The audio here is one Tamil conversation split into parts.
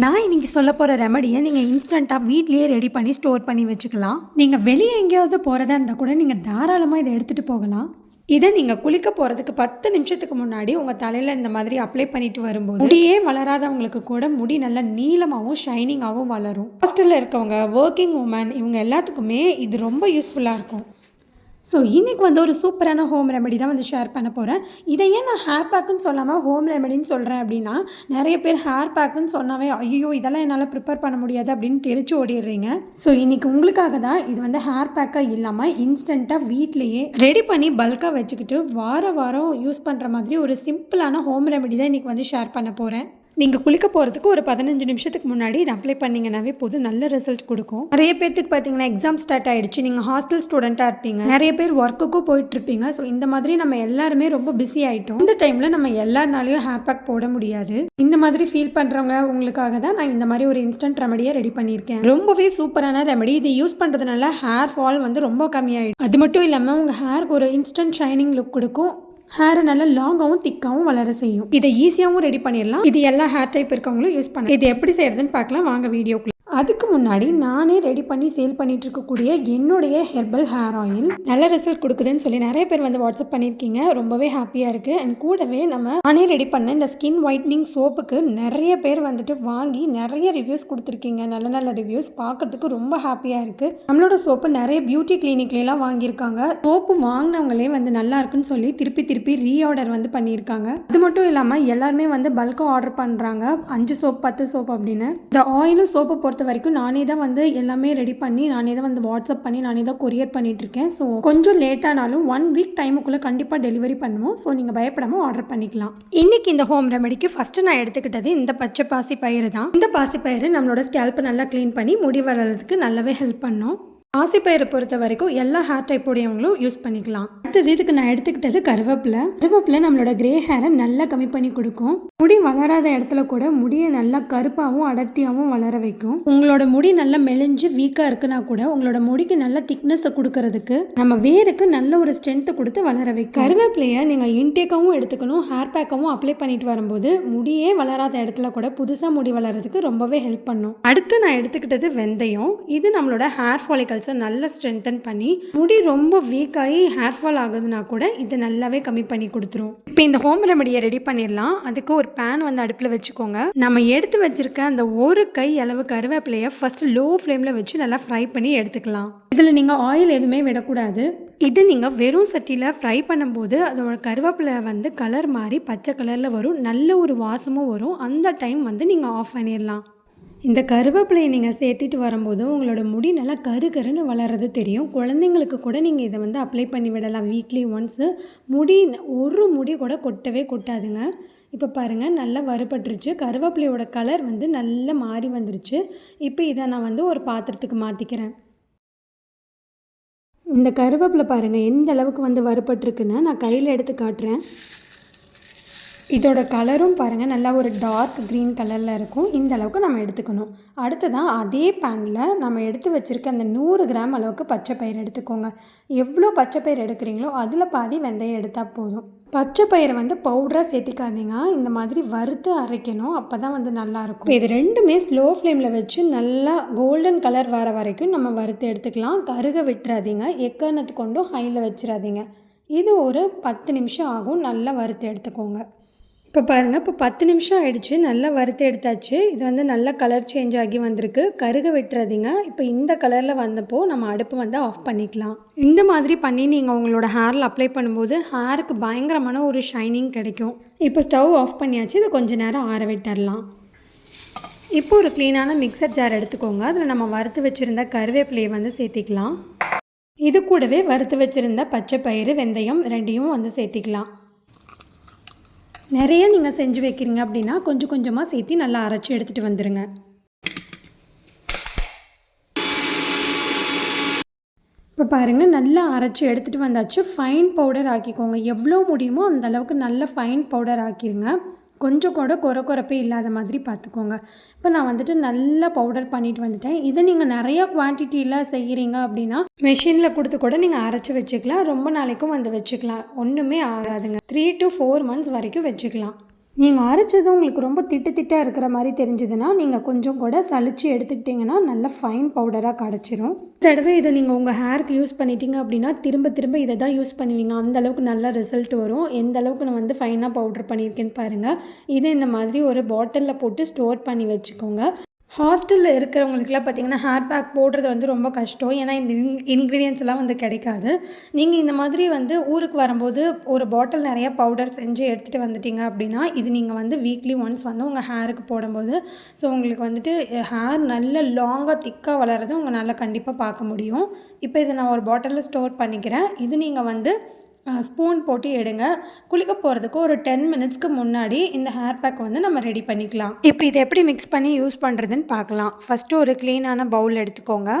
நான் இன்றைக்கி சொல்ல போகிற ரெமடியை நீங்கள் இன்ஸ்டண்ட்டாக வீட்லேயே ரெடி பண்ணி ஸ்டோர் பண்ணி வச்சுக்கலாம். நீங்கள் வெளியே எங்கேயாவது போகிறதா இருந்தால் கூட நீங்கள் தாராளமாக இதை எடுத்துகிட்டு போகலாம். இதை நீங்கள் குளிக்க போகிறதுக்கு பத்து நிமிஷத்துக்கு முன்னாடி உங்கள் தலையில் இந்த மாதிரி அப்ளை பண்ணிட்டு வரும்போது முடியே வளராதவங்களுக்கு கூட முடி நல்லா நீளமாகவும் ஷைனிங்காகவும் வளரும். ஹாஸ்டலில் இருக்கவங்க ஒர்க்கிங் உமன் இவங்க எல்லாத்துக்குமே இது ரொம்ப யூஸ்ஃபுல்லாக இருக்கும். ஸோ இன்றைக்கி வந்து ஒரு சூப்பரான ஹோம் ரெமெடி தான் வந்து ஷேர் பண்ண போகிறேன் இதை ஏன் நான் ஹேர் பேக்குன்னு சொல்லாமல் ஹோம் ரெமெடின்னு சொல்கிறேன் அப்படின்னா நிறைய பேர் ஹேர் பேக்குன்னு சொன்னாவே ஐயோ இதெல்லாம் என்னால் ப்ரிப்பேர் பண்ண முடியாது அப்படின்னு தெரிச்சு ஓடிடுறீங்க. ஸோ இன்றைக்கி உங்களுக்காக தான் இது வந்து ஹேர் பேக்காக இல்லாமல் இன்ஸ்டண்ட்டாக வீட்லேயே ரெடி பண்ணி பல்காக வச்சுக்கிட்டு வார வாரம் யூஸ் பண்ணுற மாதிரி ஒரு சிம்பிளான ஹோம் ரெமெடி தான் இன்றைக்கி வந்து ஷேர் பண்ண போகிறேன் நீங்கள் குளிக்க போகிறதுக்கு ஒரு பதினஞ்சு நிமிஷத்துக்கு முன்னாடி இதை அப்ளை பண்ணிங்கனாவே போதும் நல்ல ரிசல்ட் கொடுக்கும். நிறைய பேர்த்துக்கு பார்த்தீங்கன்னா எக்ஸாம் ஸ்டார்ட் ஆகிடுச்சு நீங்கள் ஹாஸ்டல் ஸ்டூடெண்ட்டாக இருப்பீங்க. நிறைய பேர் ஒர்க்குக்கும் போயிட்டுருப்பீங்க ஸோ இந்த மாதிரி நம்ம எல்லாருமே ரொம்ப பிஸி ஆகிட்டோம் இந்த டைமில் நம்ம எல்லாருனாலையும் ஹேர் பேக் போட முடியாது. இந்த மாதிரி ஃபீல் பண்ணுறவங்க உங்களுக்காக தான் நான் இந்த மாதிரி ஒரு இன்ஸ்டன்ட் ரெமடியை ரெடி பண்ணியிருக்கேன். ரொம்பவே சூப்பரான ரெமடி இது யூஸ் பண்ணுறதுனால ஹேர் ஃபால் வந்து ரொம்ப கம்மியாயிடும். அது மட்டும் இல்லாமல் உங்கள் ஹேருக்கு ஒரு இன்ஸ்டன்ட் ஷைனிங் லுக் கொடுக்கும். ஹேரை நல்லா லாங்காகவும் திக்காகவும் வளர செய்யும். இதை ஈஸியாகவும் ரெடி பண்ணிடலாம். இது எல்லா ஹேர் டைப் இருக்கவங்களும் யூஸ் பண்ணலாம். இது எப்படி செய்யறதுன்னு பார்க்கலாம். வாங்க வீடியோக்குள்ள அதுக்கு முன்னாடி நானே ரெடி பண்ணி சேல் பண்ணிட்டு இருக்கக்கூடிய என்னுடைய ஹெர்பல் ஹேர் ஆயில் நல்ல ரிசல்ட் கொடுக்குதுன்னு சொல்லி நிறைய பேர் வந்து வாட்ஸ்அப் பண்ணியிருக்கீங்க. ரொம்பவே ஹாப்பியாக இருக்குது அண்ட் கூடவே நம்ம நானே ரெடி பண்ண இந்த ஸ்கின் ஒயிட்னிங் சோப்புக்கு நிறைய பேர் வந்துட்டு வாங்கி நிறைய ரிவ்யூஸ் கொடுத்துருக்கீங்க. நல்ல நல்ல ரிவ்யூஸ் பார்க்கறதுக்கு ரொம்ப ஹாப்பியாக இருக்குது நம்மளோட சோப்பு நிறைய பியூட்டி கிளினிக்லாம் வாங்கியிருக்காங்க. சோப்பு வாங்கினவங்களே வந்து நல்லா இருக்குன்னு சொல்லி திருப்பி திருப்பி ரீஆர்டர் வந்து பண்ணியிருக்காங்க. அது மட்டும் இல்லாமல் எல்லாருமே வந்து பல்காக ஆர்டர் பண்ணுறாங்க அஞ்சு சோப் பத்து சோப் அப்படின்னு. இந்த ஆயிலும் சோப்பை பொறுத்த வரைக்கும் நானே தான் வந்து எல்லாமே ரெடி பண்ணி நானே தான் வந்து வாட்ஸ்அப் பண்ணி நானே தான் கொரியர் பண்ணிட்டு இருக்கேன். ஸோ கொஞ்சம் லேட்டானாலும் ஒன் வீக் டைமுக்குள்ளே கண்டிப்பாக டெலிவரி பண்ணுவோம். ஸோ நீங்கள் பயப்படாமல் ஆர்டர் பண்ணிக்கலாம். இன்னைக்கு இந்த ஹோம் ரெமெடிக்கு ஃபஸ்ட்டு நான் எடுத்துக்கிட்டது இந்த பச்சை பாசி பயிறு தான். இந்த பாசி பயிறு நம்மளோட ஸ்கேல்ப்பை நல்லா க்ளீன் பண்ணி முடி வர்றதுக்கு நல்லாவே ஹெல்ப் பண்ணும். பாசிப்பயிரை பொறுத்த வரைக்கும் எல்லா ஹேர் டைப் உடையவங்களும் யூஸ் பண்ணிக்கலாம். அடுத்தது இதுக்கு நான் எடுத்துக்கிட்டது கருவேப்பிலை. கருவேப்பிலை நம்மளோட கிரே ஹேரை நல்லா கம்மி பண்ணி கொடுக்கும். முடி வளராத இடத்துல கூட முடியை நல்லா கருப்பாகவும் அடர்த்தியாகவும் வளர வைக்கும். உங்களோட முடி நல்லா மெலிஞ்சு வீக்காக இருக்குன்னா கூட உங்களோட முடிக்கு நல்ல திக்னஸை கொடுக்கறதுக்கு நம்ம வேருக்கு நல்ல ஒரு ஸ்ட்ரென்த்தை கொடுத்து வளர வைக்கும். கருவேப்பிலையை நீங்கள் இன்டேக்காகவும் எடுத்துக்கணும் ஹேர் பேக்காகவும் அப்ளை பண்ணிட்டு வரும்போது முடியே வளராத இடத்துல கூட புதுசாக முடி வளர்றதுக்கு ரொம்பவே ஹெல்ப் பண்ணும். அடுத்து நான் எடுத்துக்கிட்டது வெந்தயம். இது நம்மளோட ஹேர் ஃபாலிகல்ஸை நல்லா ஸ்ட்ரென்தன் பண்ணி முடி ரொம்ப வீக் ஆகி ஹேர் ஃபால் ஆகுதுன்னா கூட இது நல்லாவே கம்மி பண்ணி கொடுத்துரும். இப்போ இந்த ஹோம் ரெமடியை ரெடி பண்ணிடலாம். அதுக்கு ஒரு பேன் வந்து அடுப்பில் வச்சுக்கோங்க. நம்ம எடுத்து வச்சிருக்க அந்த ஒரு கை அளவு கருவேப்பிலையை ஃபர்ஸ்ட் லோ ஃப்ளேமில் வச்சு நல்லா ஃப்ரை பண்ணி எடுத்துக்கலாம். இதில் நீங்கள் ஆயில் எதுவுமே விடக்கூடாது. இது நீங்கள் வெறும் சட்டியில் ஃப்ரை பண்ணும்போது அதோட கருவேப்பிலை வந்து கலர் மாறி பச்சை கலரில் வரும். நல்ல ஒரு வாசமும் வரும். அந்த டைம் வந்து நீங்கள் ஆஃப் பண்ணிடலாம். இந்த கருவேப்பிலையை நீங்கள் சேர்த்துட்டு வரும்போது உங்களோட முடி நல்லா கரு கருன்னு வளர்றது தெரியும். குழந்தைங்களுக்கு கூட நீங்கள் இதை வந்து அப்ளை பண்ணி விடலாம். வீக்லி ஒன்ஸு முடி ஒரு முடி கூட கொட்டவே கொட்டாதுங்க. இப்போ பாருங்கள் நல்லா வறுபட்டுருச்சு. கருவேப்பிலையோட கலர் வந்து நல்லா மாறி வந்துருச்சு. இப்போ இதை நான் வந்து ஒரு பாத்திரத்துக்கு மாற்றிக்கிறேன் இந்த கருவேப்பிலை பாருங்கள் எந்த அளவுக்கு வந்து வறுபட்டுருக்குன்னு நான் கையில் எடுத்து காட்டுறேன். இதோட கலரும் பாருங்கள் நல்லா ஒரு டார்க் க்ரீன் கலரில் இருக்கும். இந்த அளவுக்கு நம்ம எடுத்துக்கணும். அடுத்ததான் அதே பேனில் நம்ம எடுத்து வச்சுருக்க அந்த நூறு கிராம் அளவுக்கு பச்சை பயிர் எடுத்துக்கோங்க. எவ்வளோ பச்சை பயிர் எடுக்கிறீங்களோ அதில் பாதி வெந்தயம் எடுத்தால் போதும். பச்சை பயிரை வந்து பவுடராக சேர்த்திக்காதீங்க. இந்த மாதிரி வறுத்து அரைக்கணும் அப்போ தான் வந்து நல்லாயிருக்கும் இது ரெண்டுமே ஸ்லோ ஃப்ளேமில் வச்சு நல்லா கோல்டன் கலர் வர வரைக்கும் நம்ம வறுத்து எடுத்துக்கலாம். கருக விட்டுறாதீங்க. எக்கணத்து கொண்டும் ஹையில் வச்சிடாதீங்க. இது ஒரு பத்து நிமிஷம் ஆகும். நல்லா வறுத்து எடுத்துக்கோங்க. இப்போ பாருங்கள் இப்போ பத்து நிமிஷம் ஆகிடுச்சு நல்லா வறுத்து எடுத்தாச்சு. இது வந்து நல்லா கலர் சேஞ்ச் ஆகி வந்திருக்கு. கருக விட்டுறாதீங்க. இப்போ இந்த கலரில் வந்தப்போ நம்ம அடுப்பு வந்து ஆஃப் பண்ணிக்கலாம். இந்த மாதிரி பண்ணி நீங்கள் உங்களோட ஹேரில் அப்ளை பண்ணும்போது ஹேருக்கு பயங்கரமான ஒரு ஷைனிங் கிடைக்கும். இப்போ ஸ்டவ் ஆஃப் பண்ணியாச்சு. இதை கொஞ்சம் நேரம் ஆற விட்டுறலாம். இப்போ ஒரு க்ளீனான மிக்சர் ஜார் எடுத்துக்கோங்க. அதில் நம்ம வறுத்து வச்சுருந்த கருவேப்பிலையை வந்து சேர்த்திக்கலாம். இது கூடவே வறுத்து வச்சுருந்த பச்சை பயிறு வெந்தயம் ரெண்டையும் வந்து சேர்த்திக்கலாம். நிறைய நீங்கள் செஞ்சு வைக்கிறீங்க அப்படின்னா கொஞ்சம் கொஞ்சமாக சேர்த்து நல்லா அரைச்சி எடுத்துகிட்டு வந்துடுங்க இப்போ பாருங்கள் நல்லா அரைச்சி எடுத்துகிட்டு வந்தாச்சு. ஃபைன் பவுடர் ஆக்கிக்கோங்க. எவ்வளோ முடியுமோ அந்த அளவுக்கு நல்ல ஃபைன் பவுடர் ஆக்கிடுங்க கொஞ்சம் கூட குறை குறைப்பே இல்லாத மாதிரி பார்த்துக்கோங்க இப்போ நான் வந்துட்டு நல்லா பவுடர் பண்ணிட்டு வந்துட்டேன். இதை நீங்கள் நிறையா குவான்டிட்டியில் செய்கிறீங்க அப்படின்னா மெஷினில் கொடுத்து கூட நீங்கள் அரைச்சி வச்சுக்கலாம். ரொம்ப நாளைக்கும் வந்து வச்சுக்கலாம். ஒன்றுமே ஆகாதுங்க. த்ரீ டு ஃபோர் மந்த்ஸ் வரைக்கும் வச்சுக்கலாம். நீங்கள் அரைச்சது உங்களுக்கு ரொம்ப திட்டு திட்டாக இருக்கிற மாதிரி தெரிஞ்சதுன்னா நீங்கள் கொஞ்சம் கூட சளிச்சு எடுத்துக்கிட்டிங்கன்னா நல்ல ஃபைன் பவுடராக கிடச்சிரும். தடவை இதை நீங்கள் உங்கள் ஹேருக்கு யூஸ் பண்ணிட்டீங்க அப்படின்னா திரும்ப திரும்ப இதை தான் யூஸ் பண்ணுவீங்க. அந்த அளவுக்கு நல்ல ரிசல்ட் வரும். எந்த அளவுக்கு நான் வந்து ஃபைனாக பவுடர் பண்ணியிருக்கேன்னு பாருங்கள் இதை இந்த மாதிரி ஒரு பாட்டிலில் போட்டு ஸ்டோர் பண்ணி வச்சுக்கோங்க. ஹாஸ்டலில் இருக்கிறவங்களுக்குலாம் பார்த்தீங்கன்னா ஹேர் பேக் போடுறது வந்து ரொம்ப கஷ்டம். ஏன்னா இந்த இன்க்ரீடியன்ஸ் எல்லாம் வந்து கிடைக்காது. நீங்கள் இந்த மாதிரி வந்து ஊருக்கு வரும்போது ஒரு பாட்டில் நிறையா பவுடர் செஞ்சு எடுத்துகிட்டு வந்துட்டீங்க அப்படின்னா இது நீங்கள் வந்து வீக்லி ஒன்ஸ் வந்து உங்கள் ஹேருக்கு போடும்போது ஸோ உங்களுக்கு வந்துட்டு ஹேர் நல்ல லாங்காக திக்காக வளர்றது உங்கள் நல்லா கண்டிப்பாக பார்க்க முடியும். இப்போ இதை நான் ஒரு பாட்டிலில் ஸ்டோர் பண்ணிக்கிறேன். இது நீங்கள் வந்து ஸ்பூன் போட்டு எடுங்க. குளிக்க போகிறதுக்கு ஒரு டென் மினிட்ஸ்க்கு முன்னாடி இந்த ஹேர் பேக் வந்து நம்ம ரெடி பண்ணிக்கலாம். இப்போ இதை எப்படி மிக்ஸ் பண்ணி யூஸ் பண்ணுறதுன்னு பார்க்கலாம். ஃபஸ்ட்டு ஒரு க்ளீனான பவுல் எடுத்துக்கோங்க.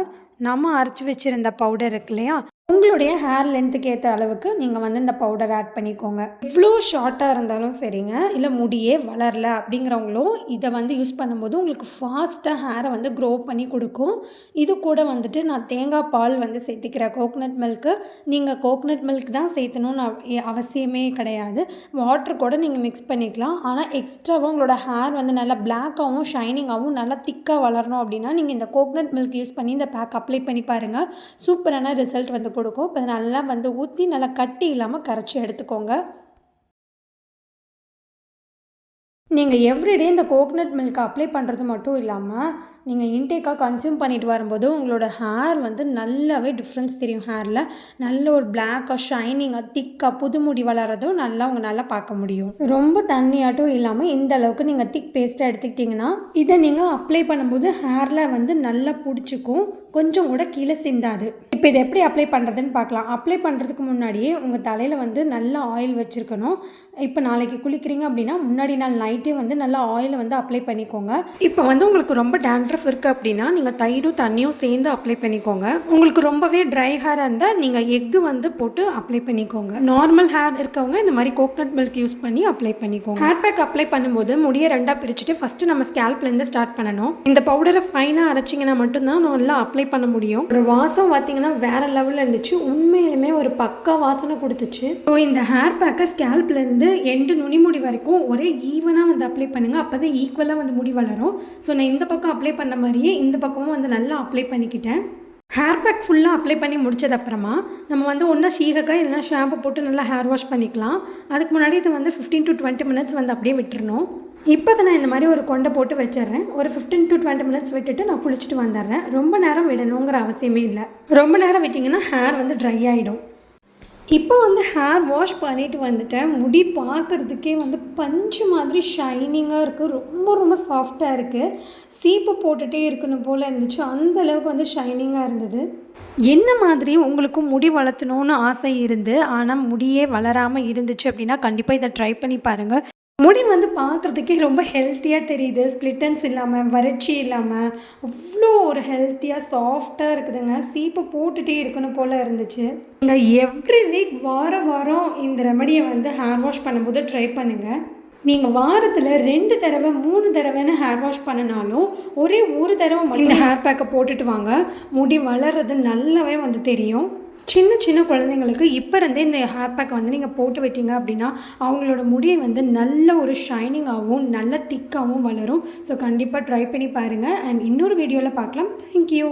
நம்ம அரைச்சி வச்சுருந்த பவுடர் இருக்கு இல்லையா? உங்களுடைய ஹேர் லென்த்துக்கு ஏற்ற அளவுக்கு நீங்கள் வந்து இந்த பவுடர் ஆட் பண்ணிக்கோங்க. இவ்வளோ ஷார்ட்டாக இருந்தாலும் சரிங்க. இல்லை முடியே வளரல அப்படிங்கிறவங்களும் இதை வந்து யூஸ் பண்ணும்போது உங்களுக்கு ஃபாஸ்ட்டாக ஹேரை வந்து க்ரோ பண்ணி கொடுக்கும். இது கூட வந்துட்டு நான் தேங்காய் பால் வந்து சேர்த்திக்கிறேன் கோகனட் மில்க்கு நீங்கள் கோகனட் மில்க் தான் சேர்த்தணும்னு அவசியமே கிடையாது. வாட்டர் கூட நீங்கள் மிக்ஸ் பண்ணிக்கலாம். ஆனால் எக்ஸ்ட்ராவாக உங்களோட ஹேர் வந்து நல்லா பிளாக்காகவும் ஷைனிங்காகவும் நல்லா திக்காக வளரணும் அப்படின்னா நீங்கள் இந்த கோகனட் மில்க் யூஸ் பண்ணி இந்த பேக் அப்ளை பண்ணி பாருங்கள் சூப்பரான ரிசல்ட் வந்து கொடுக்கும் கொடுக்கும். இப்போ நல்லா வந்து ஊற்றி நல்லா கட்டி இல்லாமல் கரைச்சி எடுத்துக்கோங்க. நீங்கள் எவ்ரிடே இந்த கோகனட் மில்க் அப்ளை பண்ணுறது மட்டும் இல்லாமல் நீங்கள் இன்டேக்காக கன்சியூம் பண்ணிட்டு வரும்போது உங்களோட ஹேர் வந்து நல்லாவே டிஃப்ரென்ஸ் தெரியும் ஹேரில் நல்ல ஒரு பிளாக்காக ஷைனிங்காக திக்காக புது முடி வளரதும் நல்லா உங்கள் நல்லா பார்க்க முடியும். ரொம்ப தண்ணியாட்டும் இல்லாமல் இந்த அளவுக்கு நீங்கள் திக் பேஸ்ட்டாக எடுத்துக்கிட்டிங்கன்னா இதை நீங்கள் அப்ளை பண்ணும்போது ஹேரில் வந்து நல்லா பிடிச்சிக்கும். கொஞ்சம் கூட கீழே சிந்தாது. இப்போ இதை எப்படி அப்ளை பண்ணுறதுன்னு பார்க்கலாம். அப்ளை பண்ணுறதுக்கு முன்னாடியே உங்கள் தலையில் வந்து நல்ல ஆயில் வச்சுருக்கணும். இப்போ நாளைக்கு குளிக்கிறீங்க அப்படின்னா முன்னாடி நாள் நைட்டே வந்து நல்லா ஆயிலை வந்து அப்ளை பண்ணிக்கோங்க. இப்போ வந்து உங்களுக்கு ரொம்ப டேண்ட்ரஃப் இருக்குது அப்படின்னா நீங்கள் தயிரும் தண்ணியும் சேர்ந்து அப்ளை பண்ணிக்கோங்க. உங்களுக்கு ரொம்பவே ட்ரை ஹேராக இருந்தால் நீங்கள் எக்கு வந்து போட்டு அப்ளை பண்ணிக்கோங்க. நார்மல் ஹேர் இருக்கவங்க இந்த மாதிரி கோகனட் மில்க் யூஸ் பண்ணி அப்ளை பண்ணிக்கோங்க. ஹேர் பேக் அப்ளை பண்ணும்போது முடியை ரெண்டாக பிரிச்சுட்டு ஃபஸ்ட்டு நம்ம ஸ்கேல்ப்லேருந்து ஸ்டார்ட் பண்ணணும். இந்த பவுடரை ஃபைனாக அரைச்சிங்கன்னா மட்டும்தான் நல்லா அப்ளை அப்ளை பண்ண முடியும். ஒரு வாசம் பார்த்தீங்கன்னா வேற லெவலில் இருந்துச்சு. உண்மையிலுமே ஒரு பக்கா வாசனை கொடுத்துச்சு. ஸோ இந்த ஹேர் பேக்கை ஸ்கேல்ப்லேருந்து எண்டு நுனிமுடி வரைக்கும் ஒரே ஈவனாக வந்து அப்ளை பண்ணுங்க. அப்போ தான் ஈக்குவலாக வந்து முடி வளரும். ஸோ நான் இந்த பக்கம் அப்ளை பண்ண மாதிரியே இந்த பக்கமும் வந்து நல்லா அப்ளை பண்ணிக்கிட்டேன். ஹேர் பேக் ஃபுல்லாக அப்ளை பண்ணி முடிச்சதப்புறமா நம்ம வந்து ஒன்றா சீகக்காய் இல்லைனா ஷாம்பு போட்டு நல்லா ஹேர் வாஷ் பண்ணிக்கலாம். அதுக்கு முன்னாடி இதை வந்து ஃபிஃப்டீன் டு டுவெண்ட்டி மினிட்ஸ் வந்து அப்படியே விட்டுருணும் இப்போ தான் நான் இந்த மாதிரி ஒரு கொண்டை போட்டு வச்சிடுறேன். ஒரு ஃபிஃப்டீன் டு டுவெண்ட்டி மினிட்ஸ் விட்டுட்டு நான் குளிச்சுட்டு வந்துடுறேன். ரொம்ப நேரம் விடணுங்கிற அவசியமே இல்லை. ரொம்ப நேரம் விட்டிங்கன்னா ஹேர் வந்து ட்ரை ஆகிடும் இப்போ வந்து ஹேர் வாஷ் பண்ணிட்டு வந்துட்டேன். முடி பார்க்குறதுக்கே வந்து பஞ்சு மாதிரி ஷைனிங்காக இருக்குது ரொம்ப ரொம்ப சாஃப்டாக இருக்குது சீப்பு போட்டுகிட்டே இருக்கணும் போல் இருந்துச்சு. அந்த அளவுக்கு வந்து ஷைனிங்காக இருந்தது. என்ன மாதிரி உங்களுக்கும் முடி வளர்த்தணும்னு ஆசை இருந்து ஆனால் முடியே வளராமல் இருந்துச்சு அப்படின்னா கண்டிப்பாக இதை ட்ரை பண்ணி பாருங்கள் முடி வந்து பார்க்குறதுக்கே ரொம்ப ஹெல்த்தியாக தெரியுது. ஸ்ப்ளிட்டன்ஸ் இல்லாமல் வறட்சி இல்லாமல் அவ்வளோ ஒரு ஹெல்த்தியாக சாஃப்டாக இருக்குதுங்க. சீப்பை போட்டுகிட்டே இருக்கணும் போல் இருந்துச்சு. நீங்கள் எவ்ரி வீக் வார வாரம் இந்த ரெமடியை வந்து ஹேர் வாஷ் பண்ணும்போது ட்ரை பண்ணுங்கள் நீங்கள் வாரத்தில் ரெண்டு தடவை மூணு தடவைன்னு ஹேர் வாஷ் பண்ணினாலும் ஒரே ஒரு தடவை இந்த ஹேர் பேக்கை போட்டுட்டு வாங்க. முடி வளர்றது நல்லாவே வந்து தெரியும். சின்ன சின்ன குழந்தைங்களுக்கு இப்போ இருந்தே இந்த ஹேர் பேக் வந்து நீங்கள் போட்டு விட்டீங்க அப்படின்னா அவங்களோட முடியை வந்து நல்ல ஒரு ஷைனிங்காகவும் நல்ல திக்காகவும் வளரும். ஸோ கண்டிப்பாக ட்ரை பண்ணி பாருங்கள் அண்ட் இன்னொரு வீடியோவில் பார்க்கலாம். தேங்க்யூ